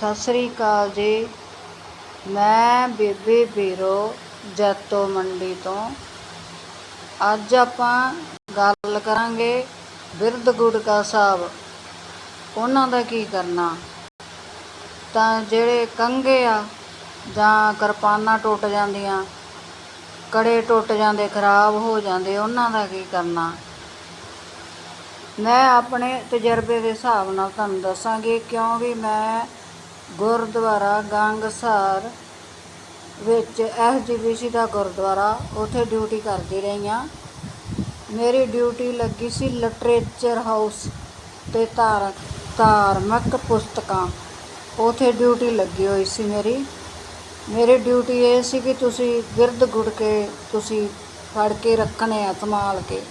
ਸਤਿ ਸ੍ਰੀ ਅਕਾਲ ਜੀ। ਮੈਂ ਬੀਬੀ ਬੀਰੋ ਜੈਤੋ ਮੰਡੀ ਤੋਂ। ਅੱਜ ਆਪਾਂ ਗੱਲ ਕਰਾਂਗੇ ਬਿਰਧ ਗੁਟਕਾ ਸਾਹਿਬ। ਉਹਨਾਂ ਦਾ ਕੀ ਕਰਨਾ? ਤਾਂ ਜਿਹੜੇ ਕੰਘੇ ਆ ਜਾਂ ਕਿਰਪਾਨਾਂ ਟੁੱਟ ਜਾਂਦੀਆਂ, ਕੜੇ ਟੁੱਟ ਜਾਂਦੇ, ਖਰਾਬ ਹੋ ਜਾਂਦੇ, ਉਹਨਾਂ ਦਾ ਕੀ ਕਰਨਾ? ਮੈਂ ਆਪਣੇ ਤਜਰਬੇ ਦੇ ਹਿਸਾਬ ਨਾਲ ਤੁਹਾਨੂੰ ਦੱਸਾਂਗੀ, ਕਿਉਂਕਿ ਮੈਂ ਗੁਰਦੁਆਰਾ ਗੰਗਸਰ ਵਿੱਚ ਐਸਜੀਬੀਸੀ ਦਾ ਗੁਰਦੁਆਰਾ ਉੱਥੇ ਡਿਊਟੀ ਕਰਦੀ ਰਹੀ ਹਾਂ ਮੇਰੀ ਡਿਊਟੀ ਲੱਗੀ ਸੀ ਲਿਟਰੇਚਰ ਹਾਊਸ ਤੇ ਧਾਰ ਧਾਰਮਿਕ ਪੁਸਤਕਾਂ। ਉੱਥੇ ਡਿਊਟੀ ਲੱਗੀ ਹੋਈ ਸੀ ਮੇਰੀ। ਮੇਰੀ ਡਿਊਟੀ ਇਹ ਸੀ ਕਿ ਤੁਸੀਂ ਬਿਰਧ ਗੁੜ ਕੇ ਤੁਸੀਂ ਫੜ ਕੇ ਰੱਖਣੇ ਆ, ਸੰਭਾਲ ਕੇ।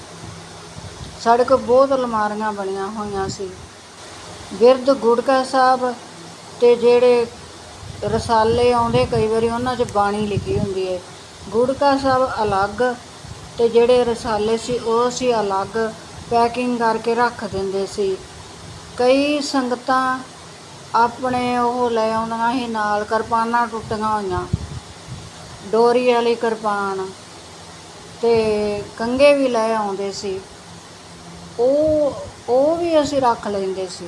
ਸਾਡੇ ਕੋਲ ਬਹੁਤ ਅਲਮਾਰੀਆਂ ਬਣੀਆਂ ਹੋਈਆਂ ਸੀ। ਬਿਰਧ ਗੁੜਕਾ ਸਾਹਿਬ ਤੇ ਜਿਹੜੇ ਰਸਾਲੇ ਆਉਂਦੇ, ਕਈ ਵਾਰੀ ਉਹਨਾਂ 'ਚ ਬਾਣੀ ਲਿਖੀ ਹੁੰਦੀ ਹੈ ਗੁੜਕਾ ਸਭ ਅਲੱਗ ਤੇ ਜਿਹੜੇ ਰਸਾਲੇ ਸੀ, ਉਹ ਸੀ ਅਲੱਗ। ਪੈਕਿੰਗ ਕਰਕੇ ਰੱਖ ਦਿੰਦੇ ਸੀ। ਕਈ ਸੰਗਤਾਂ ਆਪਣੇ ਉਹ ਲੈ ਆਉਂਦੀਆਂ ਹੀ ਨਾਲ ਕਿਰਪਾਨਾਂ ਟੁੱਟੀਆਂ ਹੋਈਆਂ। ਡੋਰੀ ਵਾਲੀ ਕਿਰਪਾਨ ਤੇ ਕੰਗੇ ਵੀ ਲੈ ਆਉਂਦੇ ਸੀ। ਉਹ ਉਹ ਵੀ ਅਸੀਂ ਰੱਖ ਲੈਂਦੇ ਸੀ।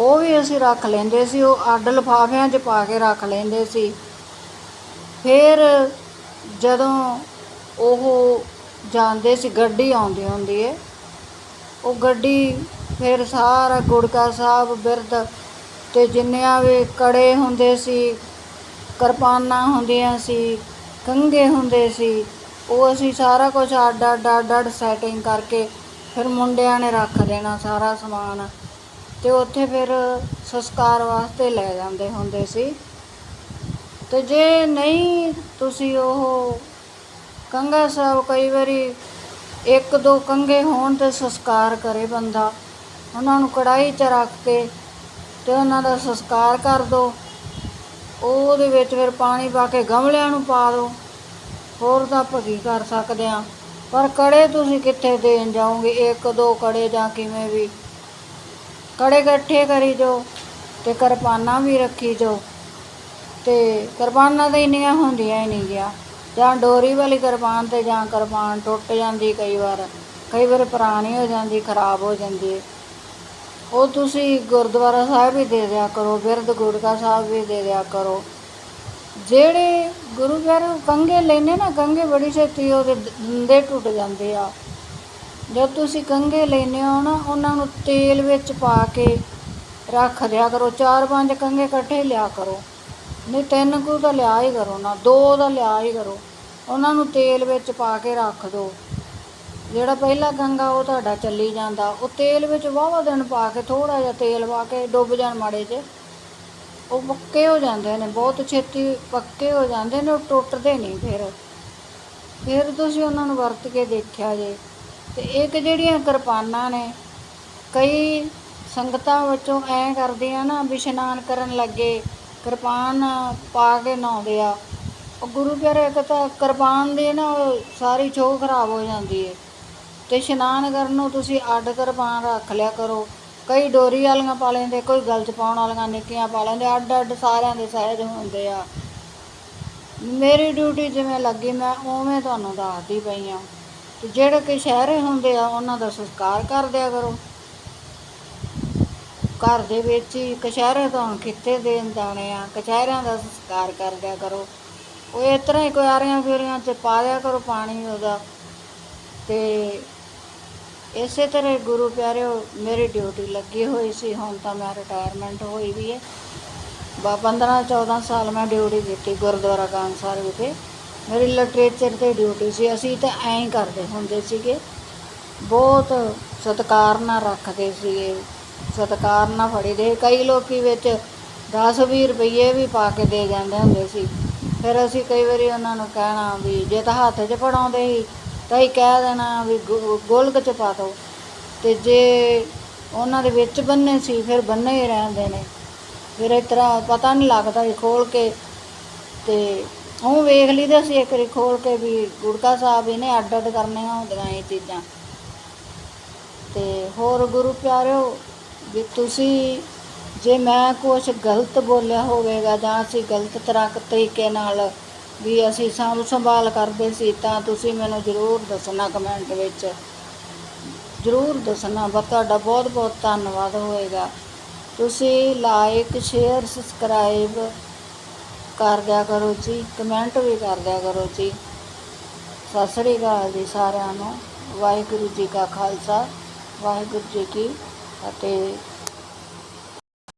ਉਹ ਵੀ ਅਸੀਂ ਰੱਖ ਲੈਂਦੇ ਸੀ, ਉਹ ਅੱਡ ਲਿਫਾਫਿਆਂ 'ਚ ਪਾ ਕੇ ਰੱਖ ਲੈਂਦੇ ਸੀ। ਫਿਰ ਜਦੋਂ ਉਹ ਜਾਂਦੇ ਸੀ, ਗੱਡੀ ਆਉਂਦੀ ਹੁੰਦੀ ਏ, ਉਹ ਗੱਡੀ ਫਿਰ ਸਾਰਾ ਗੁੜਕਾ ਸਾਹਿਬ, ਬਿਰਧ ਤੇ ਜਿੰਨਿਆਂ ਵੀ ਕੜੇ ਹੁੰਦੇ ਸੀ, ਕਿਰਪਾਨਾਂ ਹੁੰਦੀਆਂ ਸੀ, ਕੰਘੇ ਹੁੰਦੇ ਸੀ, ਉਹ ਅਸੀਂ ਸਾਰਾ ਕੁਝ ਅੱਡ ਅੱਡ ਅੱਡ ਅੱਡ ਸੈਟਿੰਗ ਕਰਕੇ ਫਿਰ ਮੁੰਡਿਆਂ ਨੇ ਰੱਖ ਦੇਣਾ ਸਾਰਾ ਸਮਾਨ। ਤੇ ਉੱਥੇ ਫਿਰ ਸੰਸਕਾਰ ਵਾਸਤੇ ਲੈ ਜਾਂਦੇ ਹੁੰਦੇ ਸੀ। ਤੇ ਜੇ ਨਹੀਂ ਤੁਸੀਂ ਉਹ ਕੰਘਾ ਸਾਹਿਬ ਕਈ ਵਾਰੀ ਇੱਕ ਦੋ ਕੰਘੇ ਹੋਣ ਤੇ ਸੰਸਕਾਰ ਕਰੇ ਬੰਦਾ, ਉਹਨਾਂ ਨੂੰ ਕੜਾਈ 'ਚ ਰੱਖ ਕੇ ਤੇ ਉਹਨਾਂ ਦਾ ਸੰਸਕਾਰ ਕਰ ਦੋ। ਉਹਦੇ ਵਿੱਚ ਫਿਰ ਪਾਣੀ ਪਾ ਕੇ ਗਮਲਿਆਂ ਨੂੰ ਪਾ ਦਿਓ ਹੋਰ ਤਾਂ ਆਪਾਂ ਕੀ ਕਰ ਸਕਦੇ ਆ ਪਰ ਕੜੇ ਤੁਸੀਂ ਕਿੱਥੇ ਦੇਣ ਜਾਓਗੇ? ਇੱਕ ਦੋ ਕੜੇ ਜਾਂ ਕਿਵੇਂ ਵੀ ਕੜੇ ਇਕੱਠੇ ਕਰੀ ਜੋ ਤੇ ਕਿਰਪਾਨਾਂ ਵੀ ਰੱਖੀ ਜੋ। ਤੇ ਕਿਰਪਾਨਾਂ ਤਾਂ ਇੰਨੀਆਂ ਹੁੰਦੀਆਂ ਹੀ ਨਹੀਂ ਗਿਆ। ਜਾਂ ਡੋਰੀ ਵਾਲੀ ਕਿਰਪਾਨ ਤੇ ਜਾਂ ਕਿਰਪਾਨ ਟੁੱਟ ਜਾਂਦੀ ਕਈ ਵਾਰ। ਕਈ ਵਾਰ ਪੁਰਾਣੀ ਹੋ ਜਾਂਦੀ, ਖਰਾਬ ਹੋ ਜਾਂਦੀ ਉਹ ਤੁਸੀਂ ਗੁਰਦੁਆਰਾ ਸਾਹਿਬ ਵੀ ਦੇ ਦਿਆ ਕਰੋ, ਬਿਰਧ ਗੁੜਕਾ ਸਾਹਿਬ ਵੀ ਦੇ ਦਿਆ ਕਰੋ। ਜਿਹੜੇ ਗੁਰੂ ਘਰ ਕੰਗੇ ਲੈਨੇ ਨਾ ਕੰਗੇ ਬੜੀ ਛੇਤੀ ਉਹਦੇ ਦੰਦੇ ਟੁੱਟ ਜਾਂਦੇ ਆ। ਜਦ ਤੁਸੀਂ ਕੰਘੇ ਲੈਨੇ ਹੋ ਨਾ, ਉਹਨਾਂ ਨੂੰ ਤੇਲ ਵਿੱਚ ਪਾ ਕੇ ਰੱਖ ਦਿਆ ਕਰੋ। ਚਾਰ ਪੰਜ ਕੰਘੇ ਇਕੱਠੇ ਲਿਆ ਕਰੋ। ਨਹੀਂ, ਤਿੰਨ ਕੁ ਤਾਂ ਲਿਆ ਹੀ ਕਰੋ ਨਾ, ਦੋ ਦਾ ਲਿਆ ਹੀ ਕਰੋ। ਉਹਨਾਂ ਨੂੰ ਤੇਲ ਵਿੱਚ ਪਾ ਕੇ ਰੱਖ ਦਿਓ ਜਿਹੜਾ ਪਹਿਲਾ ਕੰਗਾ ਉਹ ਤੁਹਾਡਾ ਚੱਲੀ ਜਾਂਦਾ। ਉਹ ਤੇਲ ਵਿੱਚ ਵਾਵਾ ਦਿਨ ਪਾ ਕੇ ਥੋੜਾ ਜਿਹਾ ਤੇਲ ਪਾ ਕੇ ਡੁੱਬ ਜਾਣ ਮਾੜੇ 'ਚ ਉਹ ਪੱਕੇ ਹੋ ਜਾਂਦੇ ਨੇ, ਬਹੁਤ ਛੇਤੀ ਪੱਕੇ ਹੋ ਜਾਂਦੇ ਨੇ, ਉਹ ਟੁੱਟਦੇ ਨਹੀਂ ਫਿਰ। ਫਿਰ ਤੁਸੀਂ ਉਹਨਾਂ ਨੂੰ ਵਰਤ ਕੇ ਦੇਖਿਆ ਜੇ। ਤੇ ਇੱਕ ਜਿਹੜੀਆਂ ਕਿਰਪਾਨਾਂ ਨੇ, ਕਈ ਸੰਗਤਾਂ ਵਿੱਚੋਂ ਐ ਆ ਨਾ ਵੀ ਇਸ਼ਨਾਨ ਕਰਨ ਲੱਗੇ, ਕਿਰਪਾਨ ਪਾ ਕੇ ਨਹਾਉਂਦੇ ਆ। ਉਹ ਗੁਰੂ ਪਿਆਰੇ ਇੱਕ ਤਾਂ ਕਿਰਪਾਨ ਦੀ ਨਾ ਸਾਰੀ ਛੋਹ ਖਰਾਬ ਹੋ ਜਾਂਦੀ ਹੈ ਤੇ ਇਸ਼ਨਾਨ ਕਰਨ ਨੂੰ ਤੁਸੀਂ ਅੱਡ ਕਿਰਪਾਨ ਰੱਖ ਲਿਆ ਕਰੋ। ਕਈ ਡੋਰੀ ਵਾਲੀਆਂ ਪਾ ਲੈਂਦੇ, ਕੋਈ ਗਲਤ ਪਾਉਣ ਵਾਲੀਆਂ ਨਿੱਕੀਆਂ ਪਾ ਲੈਂਦੇ, ਅੱਡ ਅੱਡ ਸਾਰਿਆਂ ਦੇ ਸਹਿਜ ਹੁੰਦੇ ਆ। ਮੇਰੀ ਡਿਊਟੀ ਜਿਵੇਂ ਲੱਗੀ, ਮੈਂ ਉਵੇਂ ਤੁਹਾਨੂੰ ਦੱਸਦੀ ਪਈ ਆ। ਤੇ ਜਿਹੜੇ ਕਿ ਸ਼ਹਿਰੇ ਹੁੰਦੇ ਆ, ਉਹਨਾਂ ਦਾ ਸੰਸਕਾਰ ਕਰ ਦਿਆ ਕਰੋ। ਘਰ ਦੇ ਵਿੱਚ ਹੀ ਕਚਹਿਰੇ ਤੋਂ ਕਿੱਥੇ ਦੇਣ ਜਾਣੇ ਆ, ਕਚਹਿਰਿਆਂ ਦਾ ਸੰਸਕਾਰ ਕਰ ਦਿਆ ਕਰੋ। ਉਹ ਇਸ ਤਰ੍ਹਾਂ ਹੀ ਕੁਆਰੀਆਂ ਫੇਰੀਆਂ 'ਚ ਪਾ ਦਿਆ ਕਰੋ ਪਾਣੀ ਉਹਦਾ। ਤੇ ਇਸੇ ਤਰ੍ਹਾਂ ਗੁਰੂ ਪਿਆਰਿਓ, ਮੇਰੀ ਡਿਊਟੀ ਲੱਗੀ ਹੋਈ ਸੀ, ਹੁਣ ਤਾਂ ਮੈਂ ਰਿਟਾਇਰਮੈਂਟ ਹੋਈ ਵੀ ਹੈ। ਬਾ 15 14 ਸਾਲ ਮੈਂ ਡਿਊਟੀ ਕੀਤੀ ਗੁਰਦੁਆਰਾ ਕਾਂਸਰ ਵਿਖੇ। ਮੇਰੀ ਲਿਟਰੇਚਰ ਤੇ ਡਿਊਟੀ ਸੀ, ਅਸੀਂ ਤਾਂ ਐਂ ਹੀ ਕਰਦੇ ਹੁੰਦੇ ਸੀਗੇ। ਬਹੁਤ ਸਤਿਕਾਰ ਨਾਲ ਰੱਖਦੇ ਸੀਗੇ, ਸਤਿਕਾਰ ਨਾਲ ਫੜੀਦੇ। ਕਈ ਲੋਕੀ ਵਿੱਚ 10 20 ਰੁਪਏ ਵੀ ਪਾ ਕੇ ਦੇ ਜਾਂਦੇ ਹੁੰਦੇ ਸੀ। ਫਿਰ ਅਸੀਂ ਕਈ ਵਾਰੀ ਉਹਨਾਂ ਨੂੰ ਕਹਿਣਾ ਵੀ ਜੇ ਤਾਂ ਹੱਥ 'ਚ ਫੜਾਉਂਦੇ ਸੀ, ਤਾਂ ਹੀ ਕਹਿ ਦੇਣਾ ਵੀ ਗੋ- ਗੋਲਕ 'ਚ ਪਾ ਦਿਓ ਤੇ ਜੇ ਉਹਨਾਂ ਦੇ ਵਿੱਚ ਬੰਨੇ ਸੀ, ਫਿਰ ਬੰਨੇ ਹੀ ਰਹਿੰਦੇ ਨੇ। ਫਿਰ ਇਸ ਤਰ੍ਹਾਂ ਪਤਾ ਨਹੀਂ ਲੱਗਦਾ ਸੀ ਖੋਲ ਕੇ ਤੇ ਉਹ ਵੇਖ ਲਈ ਲਈਦਾ ਸੀ ਇੱਕ ਵਾਰੀ ਖੋਲ ਕੇ ਵੀ ਗੁੜਕਾ ਸਾਹਿਬ ਇਹਨੇ ਅੱਡ ਅੱਡ ਕਰਨੀਆਂ ਹੁੰਦੀਆਂ ਇਹ ਚੀਜ਼ਾਂ। ਤੇ ਹੋਰ ਗੁਰੂ ਪਿਆਰਿਓ, ਵੀ ਤੁਸੀਂ ਜੇ ਮੈਂ ਕੁਝ ਗਲਤ ਬੋਲਿਆ ਹੋਵੇਗਾ ਜਾਂ ਅਸੀਂ ਗਲਤ ਤਰ੍ਹਾਂ ਤਰੀਕੇ ਨਾਲ ਵੀ ਅਸੀਂ ਸਾਂਭ ਸੰਭਾਲ ਕਰਦੇ ਸੀ, ਤਾਂ ਤੁਸੀਂ ਮੈਨੂੰ ਜ਼ਰੂਰ ਦੱਸਣਾ ਕਮੈਂਟ ਵਿੱਚ। ਜ਼ਰੂਰ ਦੱਸਣਾ, ਬਸ ਤੁਹਾਡਾ ਬਹੁਤ ਬਹੁਤ ਧੰਨਵਾਦ ਹੋਏਗਾ। ਤੁਸੀਂ ਲਾਈਕ ਸ਼ੇਅਰ ਸਬਸਕ੍ਰਾਈਬ ਕਰ ਦਿਆ ਕਰੋ ਜੀ, ਕਮੈਂਟ ਵੀ ਕਰ ਦਿਆ ਕਰੋ ਜੀ। ਸਤਿ ਸ੍ਰੀ ਅਕਾਲ ਜੀ ਸਾਰਿਆਂ ਨੂੰ। ਵਾਹਿਗੁਰੂ ਜੀ ਕਾ ਖਾਲਸਾ, ਵਾਹਿਗੁਰੂ ਜੀ ਕੀ ਫਤਿਹ।